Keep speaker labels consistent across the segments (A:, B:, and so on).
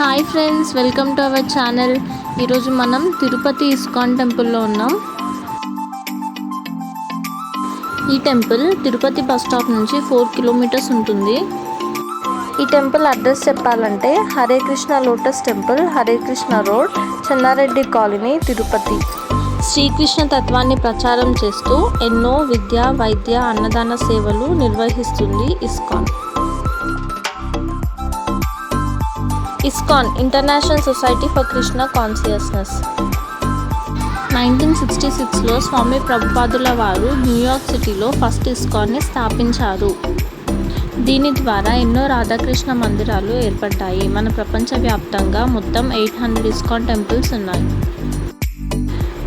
A: Hi friends welcome to our channel. ఈరోజు మనం తిరుపతి ఇస్కాన్ టెంపుల్లో ఉన్నాం. ఈ టెంపుల్ తిరుపతి బస్ స్టాప్ నుంచి ఫోర్ కిలోమీటర్స్ ఉంటుంది. ఈ టెంపుల్ అడ్రస్ చెప్పాలంటే Hare Krishna lotus temple Hare Krishna road Chennareddy colony Tirupati. Srikrishna తత్వాన్ని ప్రచారం చేస్తూ ఎన్నో విద్య వైద్య అన్నదాన సేవలు నిర్వహిస్తుంది ISKCON. ISKCON international society for Krishna consciousness nineteen sixty సిక్స్లో స్వామి ప్రభుపాదుల వారు న్యూయార్క్ సిటీలో ఫస్ట్ ఇస్కాన్ని స్థాపించారు. దీని ద్వారా ఎన్నో రాధాకృష్ణ మందిరాలు ఏర్పడ్డాయి. మన ప్రపంచవ్యాప్తంగా మొత్తం ఎయిట్ హండ్రెడ్ ఇస్కాన్ టెంపుల్స్ ఉన్నాయి.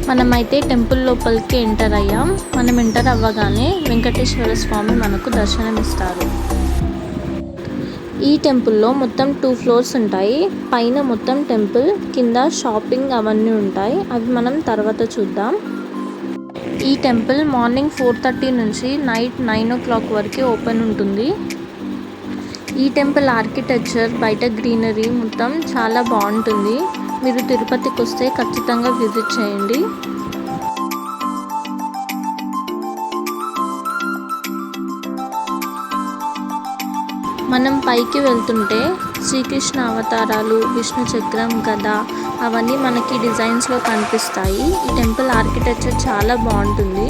A: మనమైతే టెంపుల్ లోపలికి ఎంటర్ అయ్యాం. మనం ఎంటర్ అవ్వగానే వెంకటేశ్వర స్వామి మనకు దర్శనమిస్తారు. ఈ టెంపుల్లో మొత్తం టూ ఫ్లోర్స్ ఉంటాయి. పైన మొత్తం టెంపుల్ కింద షాపింగ్ అవన్నీ ఉంటాయి. అవి మనం తర్వాత చూద్దాం. ఈ టెంపుల్ మార్నింగ్ ఫోర్ థర్టీ నుంచి నైట్ నైన్ ఓ క్లాక్ వరకు ఓపెన్ ఉంటుంది. ఈ టెంపుల్ ఆర్కిటెక్చర్ బయట గ్రీనరీ మొత్తం చాలా బాగుంటుంది. మీరు తిరుపతికి వస్తే ఖచ్చితంగా విజిట్ చేయండి. మనం పైకి వెళ్తుంటే శ్రీకృష్ణ అవతారాలు విష్ణు చక్రం గద అవన్నీ మనకి డిజైన్స్లో కనిపిస్తాయి. ఈ టెంపుల్ ఆర్కిటెక్చర్ చాలా బాగుంటుంది.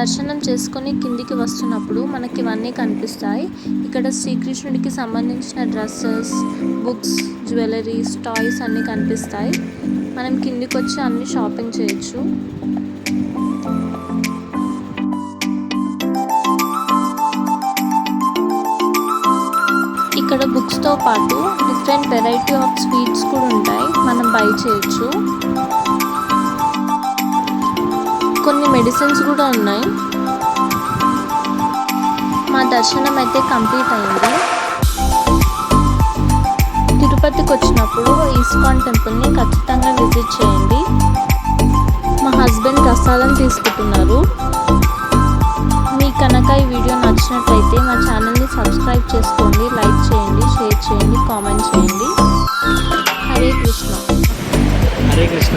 A: దర్శనం చేసుకొని కిందికి వస్తున్నప్పుడు మనకి ఇవన్నీ కనిపిస్తాయి. ఇక్కడ శ్రీకృష్ణుడికి సంబంధించిన డ్రెస్సెస్ బుక్స్ జ్యువెలరీస్ టాయ్స్ అన్నీ కనిపిస్తాయి. మనం కిందికి వచ్చి అన్ని షాపింగ్ చేయొచ్చు. ఇక్కడ బుక్స్తో పాటు డిఫరెంట్ వెరైటీ ఆఫ్ స్వీట్స్ కూడా ఉంటాయి. మనం బై చేయొచ్చు. మెడిసిన్స్ కూడా ఉన్నాయి. మా దర్శనం అయితే కంప్లీట్ అయింది. తిరుపతికి వచ్చినప్పుడు ఈస్కాన్ టెంపుల్ని ఖచ్చితంగా విజిట్ చేయండి. మా హస్బెండ్ ప్రసాదం తీసుకుంటున్నారు. మీకు కనుక ఈ వీడియో నచ్చినట్లయితే మా ఛానల్ని సబ్స్క్రైబ్ చేసుకోండి లైక్ చేయండి షేర్ చేయండి కామెంట్ చేయండి. హరే కృష్ణ.
B: హరే కృష్ణ.